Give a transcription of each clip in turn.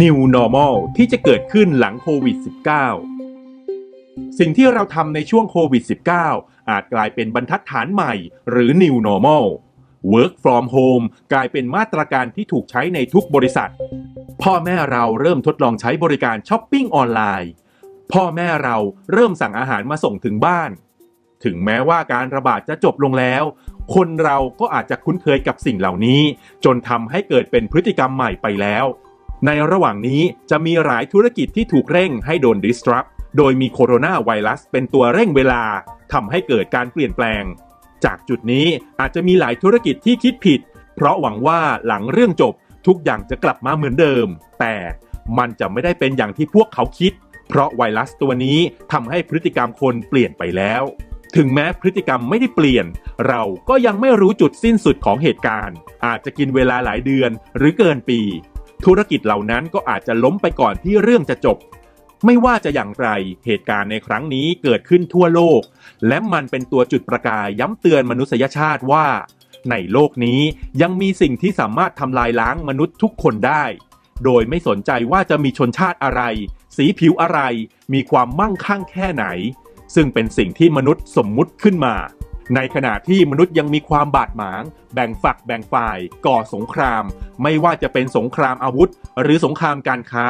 New Normal ที่จะเกิดขึ้นหลังโควิด -19 สิ่งที่เราทำในช่วงโควิด -19 อาจกลายเป็นบรรทัดฐานใหม่ หรือ New Normal Work from Home กลายเป็นมาตรการที่ถูกใช้ในทุกบริษัท พ่อแม่เราเริ่มทดลองใช้บริการช้อปปิ้งออนไลน์ พ่อแม่เราเริ่มสั่งอาหารมาส่งถึงบ้าน ถึงแม้ว่าการระบาดจะจบลงแล้ว คนเราก็อาจจะคุ้นเคยกับสิ่งเหล่านี้ จนทำให้เกิดเป็นพฤติกรรมใหม่ไปแล้ว ในระหว่างนี้จะมีหลายธุรกิจที่ถูกเร่งให้โดน disrupt โดยมีโคโรนาไวรัสเป็นตัวเร่งเวลาทำให้เกิดการเปลี่ยนแปลง จากจุดนี้อาจจะมีหลายธุรกิจที่คิดผิด เพราะหวังว่าหลังเรื่องจบทุกอย่างจะกลับมาเหมือนเดิม แต่มันจะไม่ได้เป็นอย่างที่พวกเขาคิด เพราะไวรัสตัวนี้ทำให้พฤติกรรมคนเปลี่ยนไปแล้ว ถึงแม้พฤติกรรมไม่ได้เปลี่ยน เราก็ยังไม่รู้จุดสิ้นสุดของเหตุการณ์ อาจจะกินเวลาหลายเดือนหรือเกินปี ธุรกิจเหล่านั้นก็อาจจะล้มไปก่อนที่เรื่องจะจบ ไม่ว่าจะอย่างไรเหตุการณ์ในครั้งนี้เกิดขึ้นทั่วโลก และมันเป็นตัวจุดประกายย้ำเตือนมนุษยชาติว่า ในโลกนี้ยังมีสิ่งที่สามารถทำลายล้างมนุษย์ทุกคนได้ โดยไม่สนใจว่าจะมีชนชาติอะไร สีผิวอะไร มีความมั่งคั่งแค่ไหน ซึ่งเป็นสิ่งที่มนุษย์สมมุติขึ้นมา ในขณะที่มนุษย์ยังมีความบาดหมาง แบ่งฝักแบ่งฝ่าย ก่อสงคราม ไม่ว่าจะเป็นสงครามอาวุธ หรือสงครามการค้า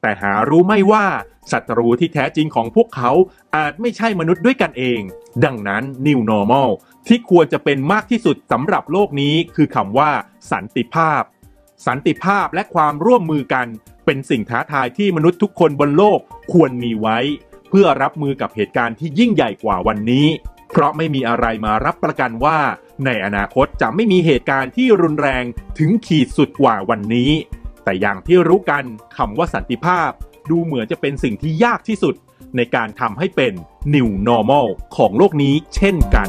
แต่หารู้ไม่ว่าศัตรูที่แท้จริงของพวกเขาอาจไม่ใช่มนุษย์ด้วยกันเอง ดังนั้น New Normal ที่ควรจะเป็นมากที่สุดสำหรับโลกนี้คือคำว่า สันติภาพ สันติภาพและความร่วมมือกัน เป็นสิ่งท้าทายที่มนุษย์ทุกคนบนโลกควรมีไว้ เพื่อรับมือกับเหตุการณ์ที่ยิ่งใหญ่กว่าวันนี้ เพราะไม่มีอะไรมารับประกันว่า ในอนาคตจะไม่มีเหตุการณ์ที่รุนแรงถึงขีดสุดกว่าวันนี้ แต่อย่างที่รู้กันคำว่าสันติภาพ ดูเหมือนจะเป็นสิ่งที่ยากที่สุด ในการทำให้เป็น New Normal ของโลกนี้เช่นกัน